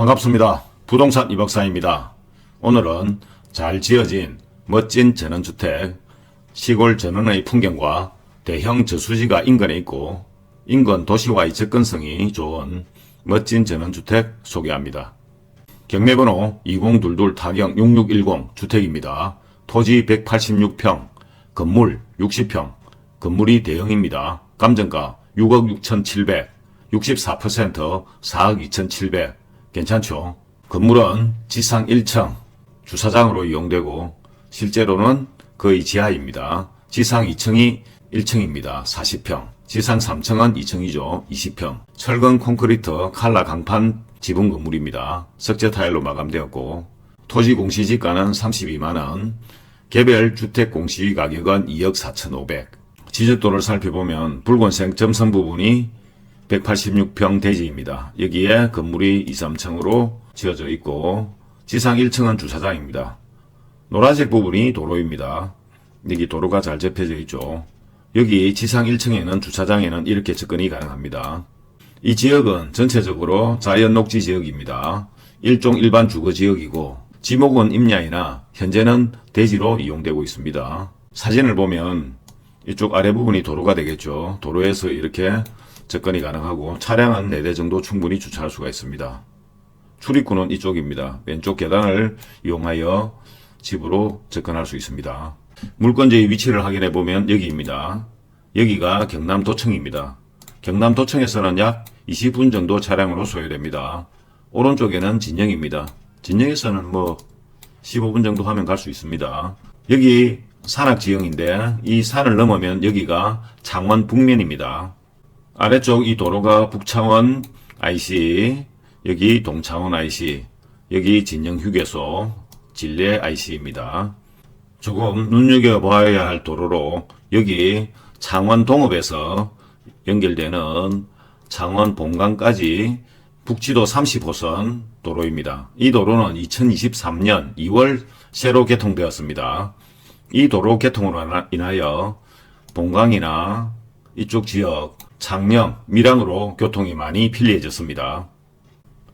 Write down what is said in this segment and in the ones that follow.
반갑습니다. 부동산 이박사입니다. 오늘은 잘 지어진 멋진 전원주택, 시골 전원의 풍경과 대형 저수지가 인근에 있고 인근 도시와의 접근성이 좋은 멋진 전원주택 소개합니다. 경매번호 2022 타경 6610 주택입니다. 토지 186평, 건물 60평, 건물이 대형입니다. 감정가 6억 6,700, 64% 4억 2,700. 괜찮죠? 건물은 지상 1층, 주차장으로 이용되고 실제로는 거의 지하입니다. 지상 2층이 1층입니다. 40평. 지상 3층은 2층이죠. 20평. 철근 콘크리트 칼라 강판 지붕 건물입니다. 석재 타일로 마감되었고 토지 공시지가는 32만원, 개별 주택 공시 가격은 2억 4,500. 지적도를 살펴보면 붉은색 점선 부분이 186평 대지입니다. 여기에 건물이 2, 3층으로 지어져 있고 지상 1층은 주차장입니다. 노란색 부분이 도로입니다. 여기 도로가 잘 접혀져 있죠. 여기 지상 1층에는 주차장에는 이렇게 접근이 가능합니다. 이 지역은 전체적으로 자연 녹지 지역입니다. 일종 일반 주거 지역이고 지목은 임야이나 현재는 대지로 이용되고 있습니다. 사진을 보면 이쪽 아래 부분이 도로가 되겠죠. 도로에서 이렇게 접근이 가능하고 차량은 4대 정도 충분히 주차할 수가 있습니다. 출입구는 이쪽입니다. 왼쪽 계단을 이용하여 집으로 접근할 수 있습니다. 물건지의 위치를 확인해 보면 여기입니다. 여기가 경남도청입니다. 경남도청에서는 약 20분 정도 차량으로 소요됩니다. 오른쪽에는 진영입니다. 진영에서는 뭐 15분 정도 하면 갈 수 있습니다. 여기 산악지형인데 이 산을 넘으면 여기가 창원 북면입니다. 아래쪽 이 도로가 북창원 IC, 여기 동창원 IC, 여기 진영 휴게소, 진례 IC입니다. 조금 눈여겨봐야 할 도로로 여기 창원 동읍에서 연결되는 창원 본강까지 북지도 30호선 도로입니다. 이 도로는 2023년 2월 새로 개통되었습니다. 이 도로 개통으로 인하여 본강이나 이쪽 지역 창녕, 밀양으로 교통이 많이 편리해졌습니다.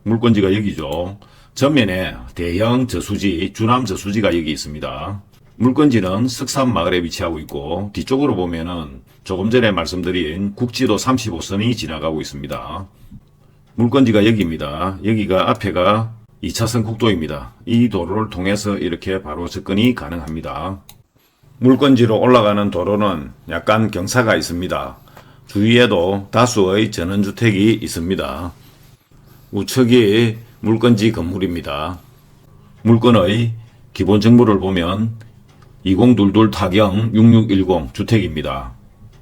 물건지가 여기죠. 전면에 대형 저수지, 주남 저수지가 여기 있습니다. 물건지는 석산 마을에 위치하고 있고 뒤쪽으로 보면은 조금 전에 말씀드린 국지도 35선이 지나가고 있습니다. 물건지가 여기입니다. 여기가 앞에가 2차선 국도입니다. 이 도로를 통해서 이렇게 바로 접근이 가능합니다. 물건지로 올라가는 도로는 약간 경사가 있습니다. 주위에도 다수의 전원주택이 있습니다. 우측이 물건지 건물입니다. 물건의 기본 정보를 보면 2022 타경 6610 주택입니다.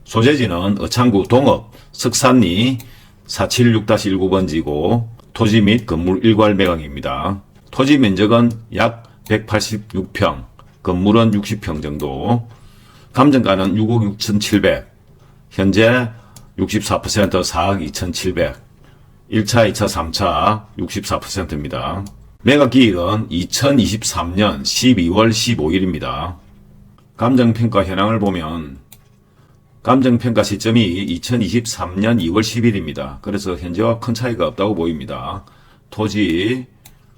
소재지는 어창구 동업 석산리 476-19번지고 토지 및 건물 일괄 매각입니다. 토지 면적은 약 186평, 건물은 60평 정도, 감정가는 6억 6,700, 현재 64% 4억 2,700, 1차, 2차, 3차 64%입니다. 매각 기일은 2023년 12월 15일입니다. 감정평가 현황을 보면 감정평가 시점이 2023년 2월 10일입니다. 그래서 현재와 큰 차이가 없다고 보입니다. 토지,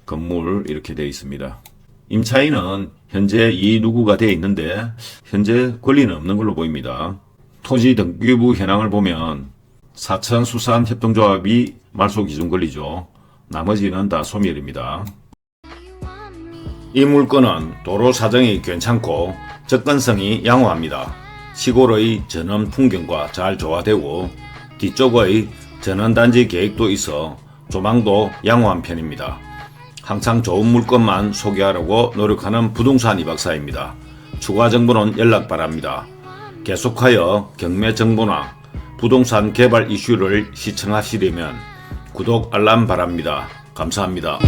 건물 이렇게 되어 있습니다. 임차인은 현재 이 누구가 되어 있는데 현재 권리는 없는 걸로 보입니다. 토지 등기부 현황을 보면 사천 수산 협동조합이 말소 기준 권리죠. 나머지는 다 소멸입니다. 이 물건은 도로 사정이 괜찮고 접근성이 양호합니다. 시골의 전원 풍경과 잘 조화되고 뒤쪽의 전원단지 계획도 있어 조망도 양호한 편입니다. 항상 좋은 물건만 소개하려고 노력하는 부동산 이박사입니다. 추가 정보는 연락 바랍니다. 계속하여 경매 정보나 부동산 개발 이슈를 시청하시려면 구독 알람 바랍니다. 감사합니다.